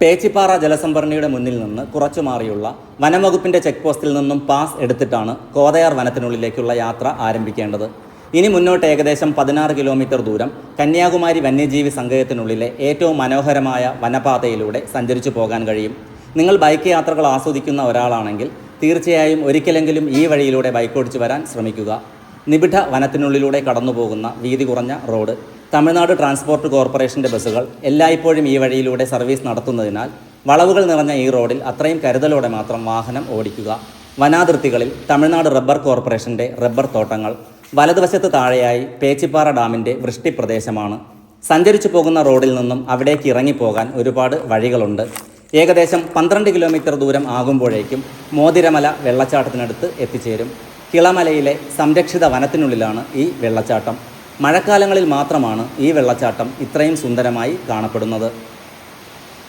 പേച്ചിപ്പാറ ജലസംഭരണിയുടെ മുന്നിൽ നിന്ന് കുറച്ചു മാറിയുള്ള വനംവകുപ്പിന്റെ ചെക്ക് പോസ്റ്റിൽ നിന്നും പാസ് എടുത്തിട്ടാണ് കോതയാർ വനത്തിനുള്ളിലേക്കുള്ള യാത്ര ആരംഭിക്കേണ്ടത്. ഇനി മുന്നോട്ട് ഏകദേശം പതിനാറ് കിലോമീറ്റർ ദൂരം കന്യാകുമാരി വന്യജീവി സങ്കേതത്തിനുള്ളിലെ ഏറ്റവും മനോഹരമായ വനപാതയിലൂടെ സഞ്ചരിച്ചു പോകാൻ കഴിയും. നിങ്ങൾ ബൈക്ക് യാത്രകൾ ആസ്വദിക്കുന്ന ഒരാളാണെങ്കിൽ തീർച്ചയായും ഒരിക്കലെങ്കിലും ഈ വഴിയിലൂടെ ബൈക്ക് ഓടിച്ചു വരാൻ ശ്രമിക്കുക. നിബിഡ വനത്തിനുള്ളിലൂടെ കടന്നുപോകുന്ന വീതി കുറഞ്ഞ റോഡ് തമിഴ്നാട് ട്രാൻസ്പോർട്ട് കോർപ്പറേഷന്റെ ബസ്സുകൾ എല്ലായ്പ്പോഴും ഈ വഴിയിലൂടെ സർവീസ് നടത്തുന്നതിനാൽ വളവുകൾ നിറഞ്ഞ ഈ റോഡിൽ അത്രയും കരുതലോടെ മാത്രം വാഹനം ഓടിക്കുക. വനാതിർത്തികളിൽ തമിഴ്നാട് റബ്ബർ കോർപ്പറേഷന്റെ റബ്ബർ തോട്ടങ്ങൾ വലതുവശത്ത് താഴെയായി പേച്ചിപ്പാറ ഡാമിന്റെ വൃഷ്ടിപ്രദേശമാണ്. സഞ്ചരിച്ചു പോകുന്ന റോഡിൽ നിന്നും അവിടേക്ക് ഇറങ്ങിപ്പോകാൻ ഒരുപാട് വഴികളുണ്ട്. ഏകദേശം പന്ത്രണ്ട് കിലോമീറ്റർ ദൂരം ആകുമ്പോഴേക്കും മോതിരമല വെള്ളച്ചാട്ടത്തിനടുത്ത് എത്തിച്ചേരും. കിളമലയിലെ സംരക്ഷിത വനത്തിനുള്ളിലാണ് ഈ വെള്ളച്ചാട്ടം. മഴക്കാലങ്ങളിൽ മാത്രമാണ് ഈ വെള്ളച്ചാട്ടം ഇത്രയും സുന്ദരമായി കാണപ്പെടുന്നത്.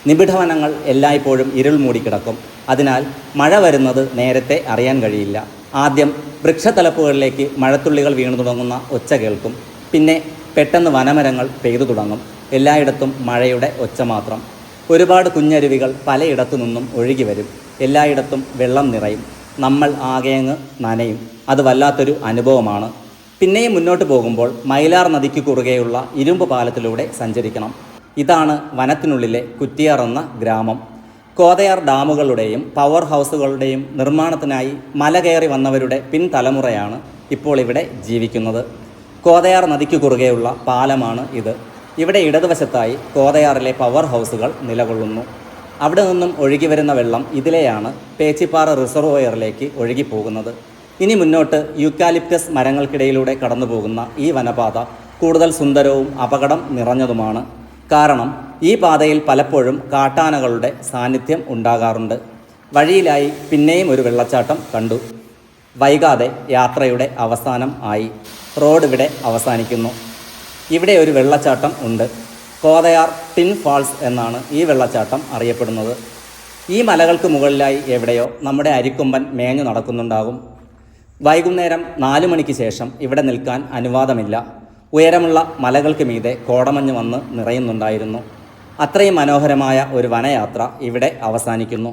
നിബിഡവനങ്ങൾ എല്ലായ്പ്പോഴും ഇരുൾ മൂടിക്കിടക്കും. അതിനാൽ മഴ വരുന്നത് നേരത്തെ അറിയാൻ കഴിയില്ല. ആദ്യം വൃക്ഷത്തലപ്പുകളിലേക്ക് മഴത്തുള്ളികൾ വീണു തുടങ്ങുന്ന ഒച്ച കേൾക്കും. പിന്നെ പെട്ടെന്ന് വനമരങ്ങൾ പെയ്തു തുടങ്ങും. എല്ലായിടത്തും മഴയുടെ ഒച്ച മാത്രം. ഒരുപാട് കുഞ്ഞരുവികൾ പലയിടത്തു നിന്നും ഒഴുകി വരും. എല്ലായിടത്തും വെള്ളം നിറയും. നമ്മൾ ആകെയങ്ങ് നനയും. അത് വല്ലാത്തൊരു അനുഭവമാണ്. പിന്നെയും മുന്നോട്ട് പോകുമ്പോൾ മൈലാർ നദിക്ക് കുറുകെയുള്ള ഇരുമ്പ് പാലത്തിലൂടെ സഞ്ചരിക്കണം. ഇതാണ് വനത്തിനുള്ളിലെ കുറ്റിയാർ എന്ന ഗ്രാമം. കോതയാർ ഡാമുകളുടെയും പവർ ഹൗസുകളുടെയും നിർമ്മാണത്തിനായി മല കയറി വന്നവരുടെ പിൻതലമുറയാണ് ഇപ്പോൾ ഇവിടെ ജീവിക്കുന്നത്. കോതയാർ നദിക്ക് കുറുകെയുള്ള പാലമാണ് ഇത്. ഇവിടെ ഇടതുവശത്തായി കോതയാറിലെ പവർ ഹൗസുകൾ നിലകൊള്ളുന്നു. അവിടെ നിന്നും ഒഴുകി വരുന്ന വെള്ളം ഇതിലെയാണ് പേച്ചിപ്പാറ റിസർവോയറിലേക്ക് ഒഴുകിപ്പോകുന്നത് ഇനി മുന്നോട്ട് യൂക്കാലിപ്റ്റസ് മരങ്ങൾക്കിടയിലൂടെ കടന്നു പോകുന്ന ഈ വനപാത കൂടുതൽ സുന്ദരവും അപകടം നിറഞ്ഞതുമാണ്. കാരണം ഈ പാതയിൽ പലപ്പോഴും കാട്ടാനകളുടെ സാന്നിധ്യം ഉണ്ടാകാറുണ്ട്. വഴിയിലായി പിന്നെയും ഒരു വെള്ളച്ചാട്ടം കണ്ടു. വൈകാതെ യാത്രയുടെ അവസാനം ആയി. റോഡ് ഇവിടെ അവസാനിക്കുന്നു. ഇവിടെ ഒരു വെള്ളച്ചാട്ടം ഉണ്ട്. കോതയാർ ടിൻ ഫാൾസ് എന്നാണ് ഈ വെള്ളച്ചാട്ടം അറിയപ്പെടുന്നത്. ഈ മലകൾക്ക് മുകളിലായി എവിടെയോ നമ്മുടെ അരിക്കൊമ്പൻ മേഞ്ഞു നടക്കുന്നുണ്ടാകും. വൈകുന്നേരം നാലു മണിക്ക് ശേഷം ഇവിടെ നിൽക്കാൻ അനുവാദമില്ല. ഉയരമുള്ള മലകൾക്ക് മീതെ കോടമഞ്ഞ് വന്ന് നിറയുന്നുണ്ടായിരുന്നു. അത്രയും മനോഹരമായ ഒരു വനയാത്ര ഇവിടെ അവസാനിക്കുന്നു.